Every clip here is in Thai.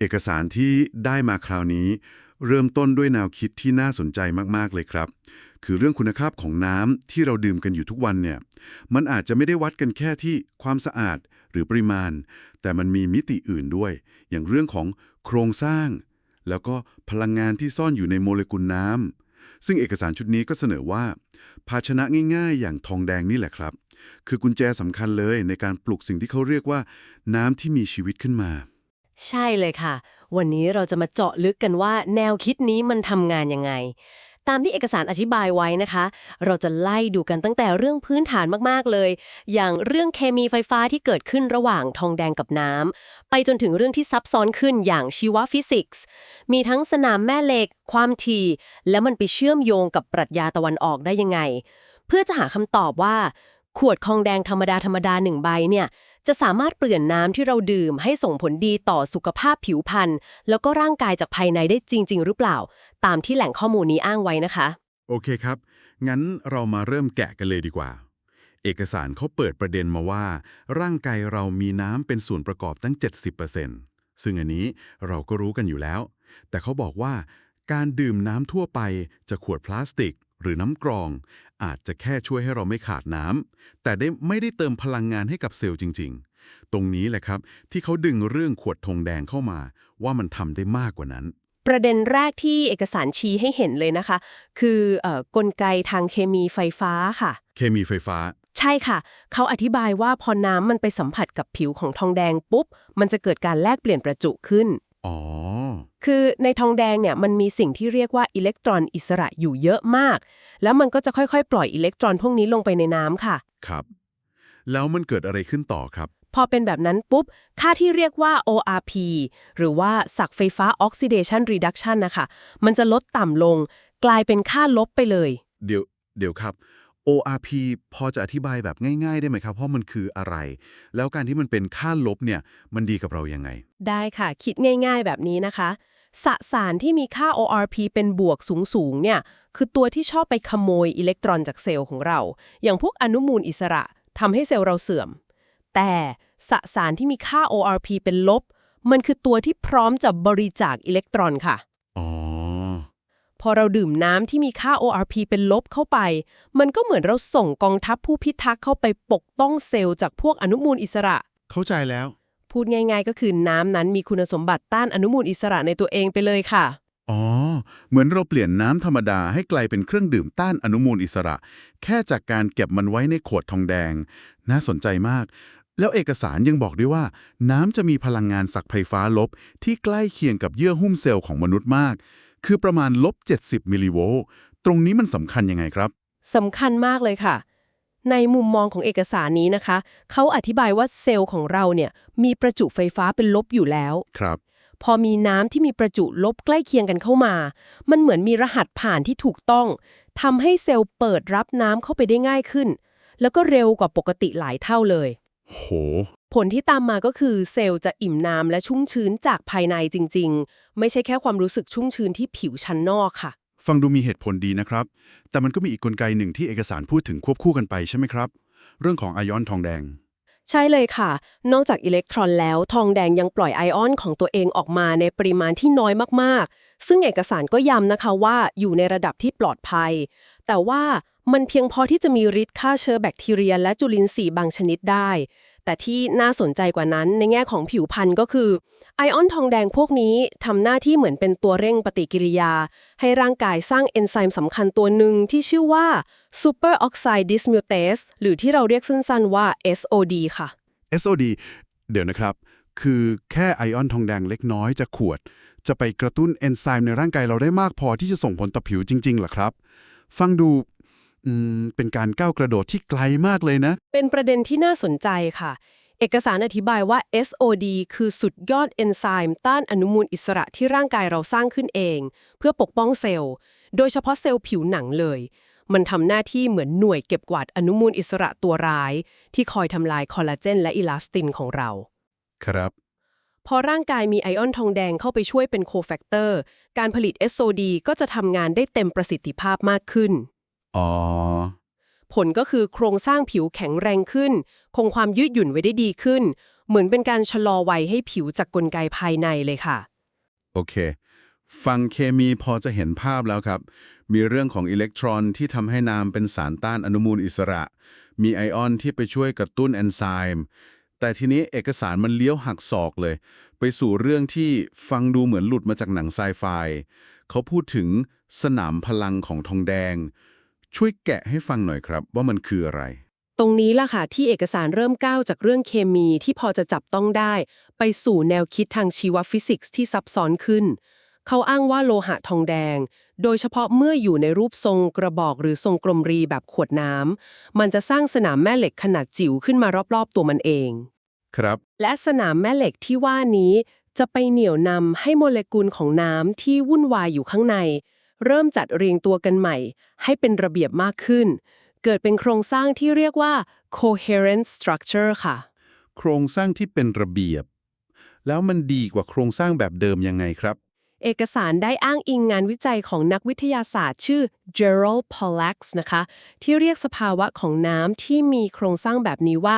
เอกสารที่ได้มาคราวนี้ เริ่มต้นด้วยแนวคิดที่น่าสนใจมากๆเลยครับ คือเรื่องคุณภาพของน้ำที่เราดื่มกันอยู่ทุกวันเนี่ย มันอาจจะไม่ได้วัดกันแค่ที่ความสะอาดหรือปริมาณ แต่มันมีมิติอื่นด้วย อย่างเรื่องของโครงสร้าง แล้วก็พลังงานที่ซ่อนอยู่ในโมเลกุลน้ำซึ่งเอกสารชุดนี้ก็เสนอว่า ภาชนะง่าย ๆ อย่างทองแดงนี่แหละครับ คือกุญแจสำคัญเลยในการปลุกสิ่งที่เขาเรียกว่า น้ำที่มีชีวิตขึ้นมา ใช่เลยค่ะ วันนี้เราจะมาเจาะลึกกันว่าแนวคิดนี้มันทำงานยังไง ตามที่เอกสารอธิบายไว้นะคะ เราจะไล่ดูกันตั้งแต่เรื่องพื้นฐานมากๆเลย อย่างเรื่องเคมีไฟฟ้าที่เกิดขึ้นระหว่างทองแดงกับน้ำไปจนถึงเรื่องที่ซับซ้อนขึ้นอย่างชีวฟิสิกส์ มีทั้งสนามแม่เหล็ก ความถี่ แล้วมันไปเชื่อมโยงกับปรัชญาตะวันออกได้ยังไง เพื่อจะหาคำตอบว่า ขวดทองแดงธรรมดาธรรมดาหนึ่งใบเนี่ย จะสามารถเปลี่ยนน้ำที่เราดื่มให้ส่งผลดีต่อสุขภาพผิวพรรณแล้วก็ร่างกายจากภายในได้จริง ๆ หรือเปล่า ตามที่แหล่งข้อมูลนี้อ้างไว้นะคะ โอเคครับ งั้นเรามาเริ่มแกะกันเลยดีกว่า เอกสารเขาเปิดประเด็นมาว่า ร่างกายเรามีน้ำเป็นส่วนประกอบตั้ง 70%ซึ่งอันนี้เราก็รู้กันอยู่แล้ว แต่เขาบอกว่าการดื่มน้ำทั่วไปจะขวดพลาสติก หรือน้ำกรอง อาจจะแค่ช่วยให้เราไม่ขาดน้ำแต่ได้ไม่ได้เติมพลังงานให้กับเซลล์จริง ๆ ตรงนี้แหละครับ ที่เขาดึงเรื่องขวดธงแดงเข้ามา ว่ามันทำได้มากกว่านั้น ประเด็นแรกที่เอกสารชี้ให้เห็นเลยนะคะ คือเอ่อกลไกทางเคมีไฟฟ้าค่ะ เคมีไฟฟ้าใช่ค่ะ เขาอธิบายว่าพอน้ำมันไปสัมผัสกับผิวของทองแดงปุ๊บ มันจะเกิดการแลกเปลี่ยนประจุขึ้น อ๋อ คือในทองแดงเนี่ยมันมีสิ่งที่เรียกว่าอิเล็กตรอนอิสระอยู่เยอะมาก แล้วมันก็จะค่อยๆ ปล่อยอิเล็กตรอนพวกนี้ลงไปในน้ำค่ะ ครับ แล้วมันเกิดอะไรขึ้นต่อครับ พอเป็นแบบนั้นปุ๊บ ค่าที่เรียกว่า ORP หรือว่าศักไฟฟ้า Oxidation Reduction นะคะ มันจะลดต่ำลง กลายเป็นค่าลบไปเลย เดี๋ยว เดี๋ยวครับ ORP พอจะอธิบายแบบง่ายๆ ได้ไหมครับเพราะมันคืออะไร แล้วการที่มันเป็นค่าลบเนี่ยมันดีกับเรายังไง ได้ค่ะ คิดง่ายๆแบบนี้นะคะ สสารที่มีค่า ORP เป็นบวกสูงๆเนี่ยคือตัวที่ชอบไปขโมยอิเล็กตรอนจากเซลล์ของเรา อย่างพวกอนุมูลอิสระทำให้เซลล์เราเสื่อม แต่สสารที่มีค่า ORP เป็นลบ มันคือตัวที่พร้อมจะบริจาคอิเล็กตรอนค่ะ พอเราดื่มน้ำที่มีค่า ORP เป็นลบเข้าไป มันก็เหมือนเราส่งกองทัพผู้พิทักษ์เข้าไปปกป้องเซลล์จากพวกอนุมูลอิสระ เข้าใจแล้ว พูดง่าย ๆ ก็คือน้ำนั้นมีคุณสมบัติต้านอนุมูลอิสระในตัวเองไปเลยค่ะ อ๋อ เหมือนเราเปลี่ยนน้ำธรรมดาให้กลายเป็นเครื่องดื่มต้านอนุมูลอิสระ แค่จากการเก็บมันไว้ในขวดทองแดง น่าสนใจมาก แล้วเอกสารยังบอกด้วยว่า น้ำจะมีพลังงานสักไฟฟ้าลบที่ใกล้เคียงกับเยื่อหุ้มเซลล์ของมนุษย์มาก คือประมาณลบ70 มิลลิโวลต์ตรงนี้มันสำคัญยังไงครับสำคัญมากเลยค่ะ ในมุมมองของเอกสารนี้นะคะ เขาอธิบายว่าเซลล์ของเราเนี่ยมีประจุไฟฟ้าเป็นลบอยู่แล้ว ครับ พอมีน้ำที่มีประจุลบใกล้เคียงกันเข้ามา มันเหมือนมีรหัสผ่านที่ถูกต้องทำให้เซลล์เปิดรับน้ำเข้าไปได้ง่ายขึ้น แล้วก็เร็วกว่าปกติหลายเท่าเลย โห ผลที่ตามมาก็คือเซลล์จะอิ่มน้ำและชุ่มชื้นจากภายในจริง ๆ ไม่ใช่แค่ความรู้สึกชุ่มชื้นที่ผิวชั้นนอกค่ะ ฟังดูมีเหตุผลดีนะครับ แต่มันก็มีอีกกลไกหนึ่งที่เอกสารพูดถึงควบคู่กันไปใช่ไหมครับ เรื่องของไอออนทองแดง ใช่เลยค่ะ นอกจากอิเล็กตรอนแล้ว ทองแดงยังปล่อยไอออนของตัวเองออกมาในปริมาณที่น้อยมากๆ ซึ่งเอกสารก็ย้ำนะคะว่าอยู่ในระดับที่ปลอดภัย แต่ว่ามันเพียงพอที่จะมีฤทธิ์ฆ่าเชื้อแบคทีเรีย และจุลินทรีย์บางชนิดได้ แต่ที่น่าสนใจกว่านั้นในแง่ของผิวพรรณก็คือ ไอออนทองแดงพวกนี้ทำหน้าที่เหมือนเป็นตัวเร่งปฏิกิริยา ให้ร่างกายสร้างเอนไซม์สำคัญตัวหนึ่งที่ชื่อว่า Super Oxide Dismutase หรือที่เราเรียกสั้นๆว่า SOD ค่ะ SOD เดี๋ยวนะครับ คือแค่ไอออนทองแดงเล็กน้อยจากขวด จะไปกระตุ้นเอนไซม์ในร่างกายเราได้มากพอที่จะส่งผลต่อผิวจริงๆหรอครับ ฟังดู เป็นการก้าวกระโดดที่ไกลมากเลยนะ เป็นประเด็นที่น่าสนใจค่ะ เอกสารอธิบายว่า SOD คือสุดยอดเอนไซม์ต้านอนุมูลอิสระที่ร่างกายเราสร้างขึ้นเอง เพื่อปกป้องเซลล์ โดยเฉพาะเซลล์ผิวหนังเลย มันทำหน้าที่เหมือนหน่วยเก็บกวาดอนุมูลอิสระตัวร้าย ที่คอยทำลายคอลลาเจนและอิลาสตินของเรา ครับพอร่างกายมีไอออนทองแดงเข้าไปช่วยเป็นโคแฟกเตอร์ การผลิต SOD ก็จะทำงานได้เต็มประสิทธิภาพมากขึ้น อ๋อ ผลก็คือโครงสร้างผิวแข็งแรงขึ้น คงความยืดหยุ่นไว้ได้ดีขึ้น เหมือนเป็นการชะลอวัยให้ผิวจากกลไกภายในเลยค่ะ โอเค ฟังเคมีพอจะเห็นภาพแล้วครับ มีเรื่องของอิเล็กตรอนที่ทำให้น้ำเป็นสารต้านอนุมูลอิสระ มีไอออนที่ไปช่วยกระตุ้นแอนไซม์แต่ทีนี้เอกสารมันเลี้ยวหักศอกเลย ไปสู่เรื่องที่ฟังดูเหมือนหลุดมาจากหนังไซไฟเขาพูดถึงสนามพลังของทองแดง ช่วยแกะให้ฟังหน่อยครับ ว่ามันคืออะไร ตรงนี้ล่ะค่ะที่เอกสารเริ่มก้าวจากเรื่องเคมีที่พอจะจับต้องได้ ไปสู่แนวคิดทางชีวฟิสิกส์ที่ซับซ้อนขึ้น เขาอ้างว่าโลหะทองแดง โดยเฉพาะเมื่ออยู่ในรูปทรงกระบอกหรือทรงกลมรีแบบขวดน้ำมันจะสร้างสนามแม่เหล็กขนาดจิ๋วขึ้นมารอบๆตัวมันเอง ครับ และสนามแม่เหล็กที่ว่านี้จะไปเหนี่ยวนำให้โมเลกุลของน้ำที่วุ่นวายอยู่ข้างใน เริ่มจัดเรียงตัวกันใหม่ ให้เป็นระเบียบมากขึ้น เกิดเป็นโครงสร้างที่เรียกว่า coherent structure ค่ะ โครงสร้างที่เป็นระเบียบ แล้วมันดีกว่าโครงสร้างแบบเดิมยังไงครับ เอกสารได้อ้างอิงงานวิจัยของนักวิทยาศาสตร์ ชื่อ Gerald Pollack นะคะ ที่เรียกสภาวะของน้ำที่มีโครงสร้างแบบนี้ว่า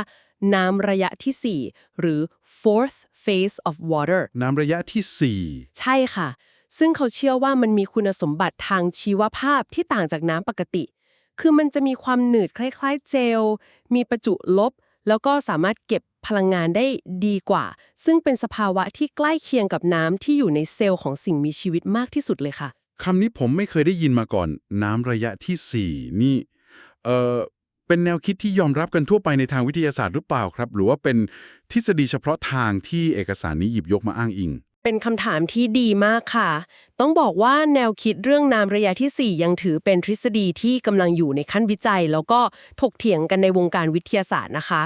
น้ำระยะที่ 4 หรือ fourth phase of water น้ำระยะที่ใช่ค่ะ ซึ่งเขาเชื่อว่ามันมีคุณสมบัติทางชีวภาพที่ต่างจากน้ำปกติ คือมันจะมีความหนืดคล้าย ๆ เจล มีประจุลบ แล้วก็สามารถเก็บพลังงานได้ดีกว่า ซึ่งเป็นสภาวะที่ใกล้เคียงกับน้ำที่อยู่ในเซลล์ของสิ่งมีชีวิตมากที่สุดเลยค่ะ คำนี้ผมไม่เคยได้ยินมาก่อน น้ำระยะที่ 4 นี่ เอ่อเป็นแนวคิดที่ยอมรับกันทั่วไปในทางวิทยาศาสตร์หรือเปล่าครับ หรือว่าเป็นทฤษฎีเฉพาะทางที่เอกสารนี้หยิบยกมาอ้างอิง เป็นคำถามที่ดีมากค่ะ ต้องบอกว่าแนวคิดเรื่องน้ำระยะทีสี่ 4 ยังถือเป็นทฤษฎีที่กำลังอยู่ในขั้นวิจัย แล้วก็ถกเถียงกันในวงการวิทยาศาสตร์นะคะ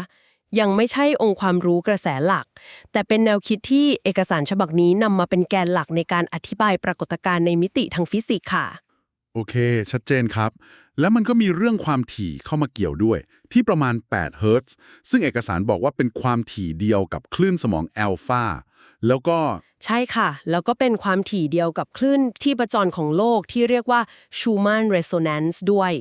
ยังไม่ใช่องค์ความรู้กระแสหลัก แต่เป็นแนวคิดที่เอกสารฉบับนี้นำมาเป็นแกนหลักในการอธิบายปรากฏการณ์ในมิติทางฟิสิกส์ค่ะ โอเค ชัดเจนครับ แล้วมันก็มีเรื่องความถี่เข้ามาเกี่ยวด้วย ที่ประมาณ8เฮิรตซ์ซึ่งเอกสารบอกว่าเป็นความถี่เดียวกับคลื่นสมองแอลฟา แล้วก็ใช่ค่ะ แล้วก็เป็นความถี่เดียวกับคลื่นที่ประจรของโลกที่เรียกว่า Schumann resonance ด้วย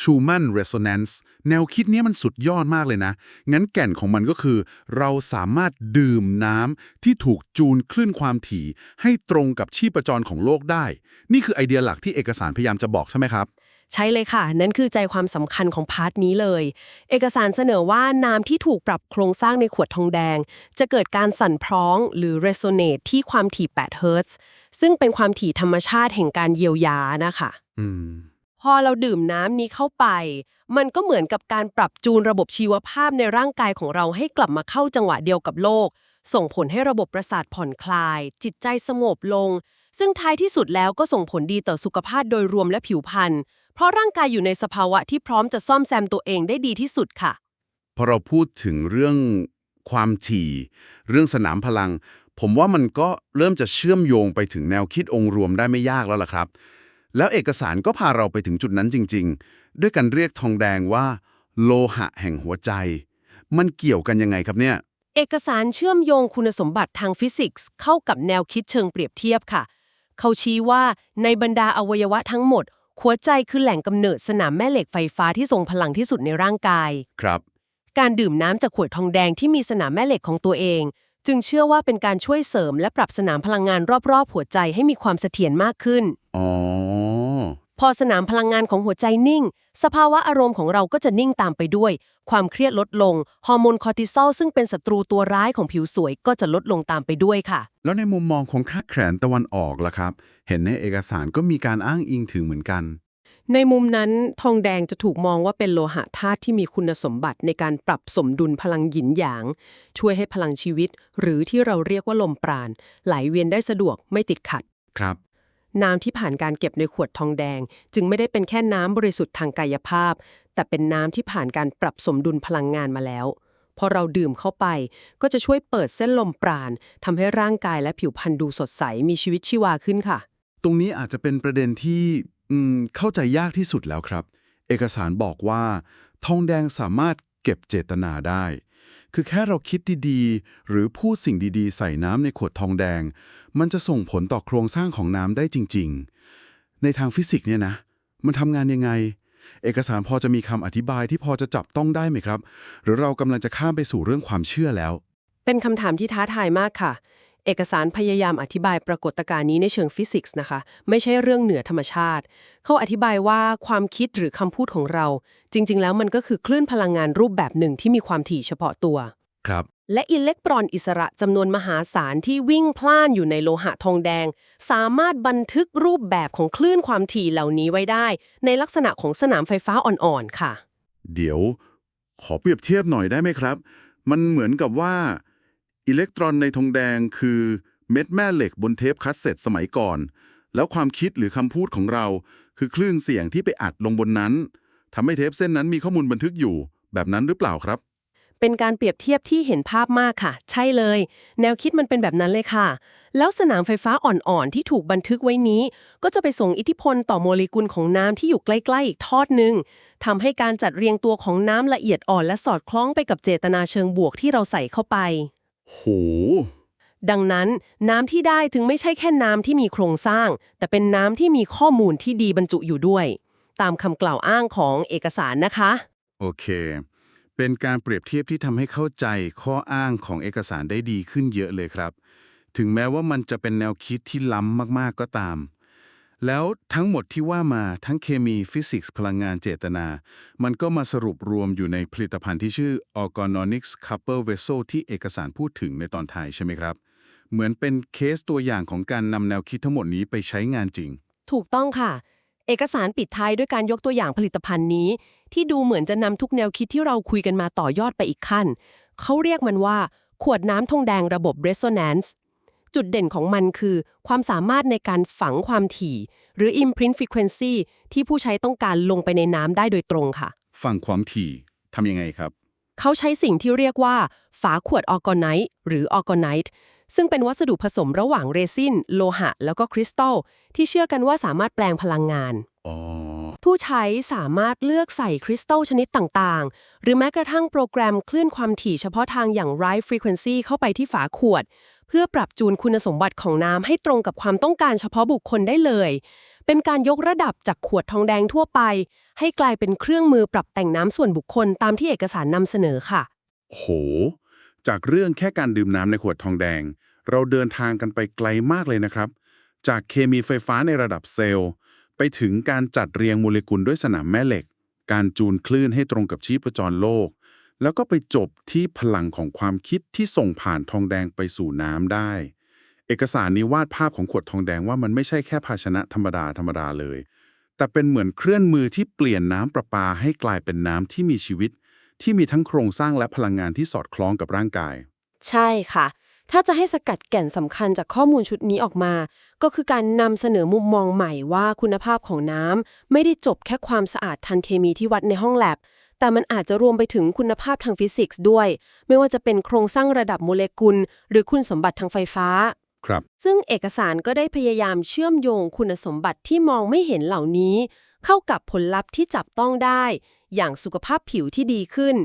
ชูมันเรโซ n นนซ์แนวคิดเนี้ยมันสุดยอดมากเลยนะ งั้นแก่นของมันก็คือ เราสามารถดื่มน้ำที่ถูกจูนคลื่นความถี่ ให้ตรงกับชีพจรของโลกได้ นี่คือไอเดียหลักที่เอกสารพยายามจะบอกใช่ไหมครับ ใช่เลยค่ะ นั่นคือใจความสำคัญของพาร์ทนี้เลย เอกสารเสนอว่าน้ำที่ถูกปรับโครงสร้างในขวดทองแดง จะเกิดการสั่นพร้องหรือ resonate ที่ความถี่8เฮิรตซ์ซึ่งเป็นความถี่ธรรมชาติแห่งการเยียวยานะคะอืมพอเราดื่มน้ำนี้เข้าไป มันก็เหมือนกับการปรับจูนระบบชีวภาพในร่างกายของเราให้กลับมาเข้าจังหวะเดียวกับโลก ส่งผลให้ระบบประสาทผ่อนคลาย จิตใจสงบลง ซึ่งท้ายที่สุดแล้วก็ส่งผลดีต่อสุขภาพโดยรวมและผิวพรรณ เพราะร่างกายอยู่ในสภาวะที่พร้อมจะซ่อมแซมตัวเองได้ดีที่สุดค่ะ พอเราพูดถึงเรื่องความถี่ เรื่องสนามพลัง ผมว่ามันก็เริ่มจะเชื่อมโยงไปถึงแนวคิดองค์รวมได้ไม่ยากแล้วล่ะครับ แล้วเอกสารก็พาเราไปถึงจุดนั้นจริง ๆ ด้วยการเรียกทองแดงว่า โลหะแห่งหัวใจ มันเกี่ยวกันยังไงครับเนี่ย เอกสารเชื่อมโยงคุณสมบัติทางฟิสิกส์เข้ากับแนวคิดเชิงเปรียบเทียบค่ะ เขาชี้ว่าในบรรดาอวัยวะทั้งหมด หัวใจคือแหล่งกำเนิดสนามแม่เหล็กไฟฟ้าที่ทรงพลังที่สุดในร่างกาย ครับ การดื่มน้ำจากขวดทองแดงที่มีสนามแม่เหล็กของตัวเอง จึงเชื่อว่าเป็นการช่วยเสริมและปรับสนามพลังงานรอบๆ หัวใจให้มีความเสถียรมากขึ้น อ๋อ พอสนามพลังงานของหัวใจนิ่ง สภาวะอารมณ์ของเราก็จะนิ่งตามไปด้วย ความเครียดลดลง ฮอร์โมนคอร์ติซอลซึ่งเป็นศัตรูตัวร้ายของผิวสวยก็จะลดลงตามไปด้วยค่ะ แล้วในมุมมองของค่าแขนตะวันออกล่ะครับ เห็นในเอกสารก็มีการอ้างอิงถึงเหมือนกัน ในมุมนั้นทองแดงจะถูกมองว่าเป็นโลหะธาตุที่มีคุณสมบัติในการปรับสมดุลพลังหยินหยาง ช่วยให้พลังชีวิต หรือที่เราเรียกว่าลมปราณไหลเวียนได้สะดวกไม่ติดขัด ครับ น้ำที่ผ่านการเก็บในขวดทองแดง จึงไม่ได้เป็นแค่น้ำบริสุทธิ์ทางกายภาพ แต่เป็นน้ำที่ผ่านการปรับสมดุลพลังงานมาแล้ว พอเราดื่มเข้าไป ก็จะช่วยเปิดเส้นลมปราณทำให้ร่างกายและผิวพรรณดูสดใสมีชีวิตชีวาขึ้นค่ะ ตรงนี้อาจจะเป็นประเด็นที่เข้าใจยากที่สุดแล้วครับ เอกสารบอกว่า ทองแดงสามารถ เก็บเจตนาได้ คือแค่เราคิดดีๆ หรือพูดสิ่งดีๆ ใส่น้ำในขวดทองแดง มันจะส่งผลต่อโครงสร้างของน้ำได้จริง ๆ ในทางฟิสิกส์เนี่ยนะ มันทำงานยังไง เอกสารพอจะมีคำอธิบายที่พอจะจับต้องได้ไหมครับ หรือเรากำลังจะข้ามไปสู่เรื่องความเชื่อแล้ว เป็นคำถามที่ท้าทายมากค่ะ เอกสารพยายามอธิบายปรากฏการณ์นี้ในเชิงฟิสิกส์นะคะ ไม่ใช่เรื่องเหนือธรรมชาติ เขาอธิบายว่าความคิดหรือคำพูดของเรา จริง ๆ แล้วมันก็คือคลื่นพลังงานรูปแบบหนึ่งที่มีความถี่เฉพาะตัว ครับ และอิเล็กตรอนอิสระจำนวนมหาศาลที่วิ่งพล่านอยู่ในโลหะทองแดง สามารถบันทึกรูปแบบของคลื่นความถี่เหล่านี้ไว้ได้ ในลักษณะของสนามไฟฟ้าอ่อนๆค่ะ เดี๋ยว ขอเปรียบเทียบหน่อยได้ไหมครับ มันเหมือนกับว่า อิเล็กตรอนในทองแดงคือเม็ดแม่เหล็กบนเทปคัสเซ็ตสมัยก่อน แล้วความคิดหรือคำพูดของเรา คือคลื่นเสียงที่ไปอัดลงบนนั้นทำให้เทปเส้นนั้นมีข้อมูลบันทึกอยู่ แบบนั้นหรือเปล่าครับ เป็นการเปรียบเทียบที่เห็นภาพมากค่ะ ใช่เลย แนวคิดมันเป็นแบบนั้นเลยค่ะ แล้วสนามไฟฟ้าอ่อนๆที่ถูกบันทึกไว้นี้ ก็จะไปส่งอิทธิพลต่อโมเลกุลของน้ำที่อยู่ใกล้ๆอีกทอดหนึ่งทำให้การจัดเรียงตัวของน้ำละเอียดอ่อนและสอดคล้องไปกับเจตนาเชิงบวกที่เราใส่เข้าไป โห ดังนั้นน้ำที่ได้ถึงไม่ใช่แค่น้ำที่มีโครงสร้าง แต่เป็นน้ำที่มีข้อมูลที่ดีบรรจุอยู่ด้วย ตามคำกล่าวอ้างของเอกสารนะคะ โอเค เป็นการเปรียบเทียบที่ทำให้เข้าใจข้ออ้างของเอกสารได้ดีขึ้นเยอะเลยครับ ถึงแม้ว่ามันจะเป็นแนวคิดที่ล้ำมากๆก็ตาม แล้วทั้งหมดที่ว่ามาทั้งเคมีฟิสิกส์พลังงานเจตนา มันก็มาสรุปรวมอยู่ในผลิตภัณฑ์ที่ชื่อ Organonics Copper Vessel ที่เอกสารพูดถึงในตอนท้ายใช่ไหมครับ เหมือนเป็นเคสตัวอย่างของการนำแนวคิดทั้งหมดนี้ไปใช้งานจริง ถูกต้องค่ะ เอกสารปิดท้ายด้วยการยกตัวอย่างผลิตภัณฑ์นี้ ที่ดูเหมือนจะนำทุกแนวคิดที่เราคุยกันมาต่อยอดไปอีกขั้น เขาเรียกมันว่า ขวดน้ำทองแดงระบบ resonance จุดเด่นของมันคือ ความสามารถในการฝังความถี่ หรือ imprint frequency ที่ผู้ใช้ต้องการลงไปในน้ำได้โดยตรงค่ะฟังความถี่ทำยังไงครับ เขาใช้สิ่งที่เรียกว่า ฝาขวดออร์แกไนต์หรือออร์แกไนต์ซึ่งเป็นวัสดุผสมระหว่างเรซินโลหะ แล้วก็คริสตัลที่เชื่อกันว่าสามารถแปลงพลังงานอ๋อผู้ใช้สามารถเลือกใส่คริสตัลชนิดต่างๆ หรือแม้กระทั่งโปรแกรมคลื่นความถี่เฉพาะทางอย่าง Right Frequency เข้าไปที่ฝาขวด เพื่อปรับจูนคุณสมบัติของน้ำให้ตรงกับความต้องการเฉพาะบุคคลได้เลย เป็นการยกระดับจากขวดทองแดงทั่วไป ให้กลายเป็นเครื่องมือปรับแต่งน้ำส่วนบุคคลตามที่เอกสารนำเสนอค่ะ โห จากเรื่องแค่การดื่มน้ำในขวดทองแดง เราเดินทางกันไปไกลมากเลยนะครับ จากเคมีไฟฟ้าในระดับเซลล์ ไปถึงการจัดเรียงโมเลกุลด้วยสนามแม่เหล็ก การจูนคลื่นให้ตรงกับชีพจรโลก แล้วก็ไปจบที่พลังของความคิดที่ส่งผ่านทองแดงไปสู่น้ำได้ เอกสารนี้วาดภาพของขวดทองแดงว่ามันไม่ใช่แค่ภาชนะธรรมดาธรรมดาเลย แต่เป็นเหมือนเคลื่อนมือที่เปลี่ยนน้ำประปาให้กลายเป็นน้ำที่มีชีวิต ที่มีทั้งโครงสร้างและพลังงานที่สอดคล้องกับร่างกาย ใช่ค่ะ ถ้าจะให้สกัดแก่นสำคัญจากข้อมูลชุดนี้ออกมา ก็คือการนำเสนอมุมมองใหม่ว่าคุณภาพของน้ำไม่ได้จบแค่ความสะอาดทันเคมีที่วัดในห้องแลบ แต่มันอาจจะรวมไปถึงคุณภาพทางฟิสิกส์ด้วย ไม่ว่าจะเป็นโครงสร้างระดับโมเลกุล หรือคุณสมบัติทางไฟฟ้า ครับ ซึ่งเอกสารก็ได้พยายามเชื่อมโยงคุณสมบัติที่มองไม่เห็นเหล่านี้ เข้ากับผลลัพธ์ที่จับต้องได้ อย่างสุขภาพผิวที่ดีขึ้น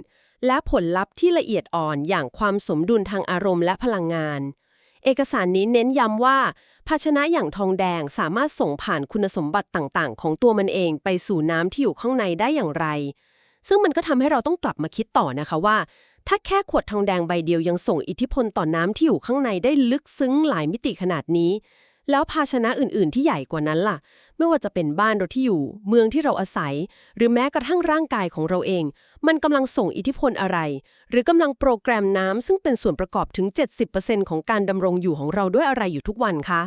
และผลลัพธ์ที่ละเอียดอ่อนอย่างความสมดุลทางอารมณ์และพลังงาน เอกสารนี้เน้นย้ำว่าภาชนะอย่างทองแดงสามารถส่งผ่านคุณสมบัติต่างๆ ของตัวมันเองไปสู่น้ำที่อยู่ข้างในได้อย่างไร ซึ่งมันก็ทำให้เราต้องกลับมาคิดต่อนะคะว่า ถ้าแค่ขวดทองแดงใบเดียวยังส่งอิทธิพลต่อน้ำที่อยู่ข้างในได้ลึกซึ้งหลายมิติขนาดนี้ แล้วภาชนะอื่น ๆ ที่ใหญ่กว่านั้นล่ะ ไม่ว่าจะเป็นบ้านเราที่อยู่ เมืองที่เราอาศัย หรือแม้กระทั่งร่างกายของเราเอง มันกำลังส่งอิทธิพลอะไร หรือกำลังโปรแกรมน้ำซึ่งเป็นส่วนประกอบถึง 70%ของการดำรงอยู่ของเราด้วยอะไรอยู่ทุกวันคะ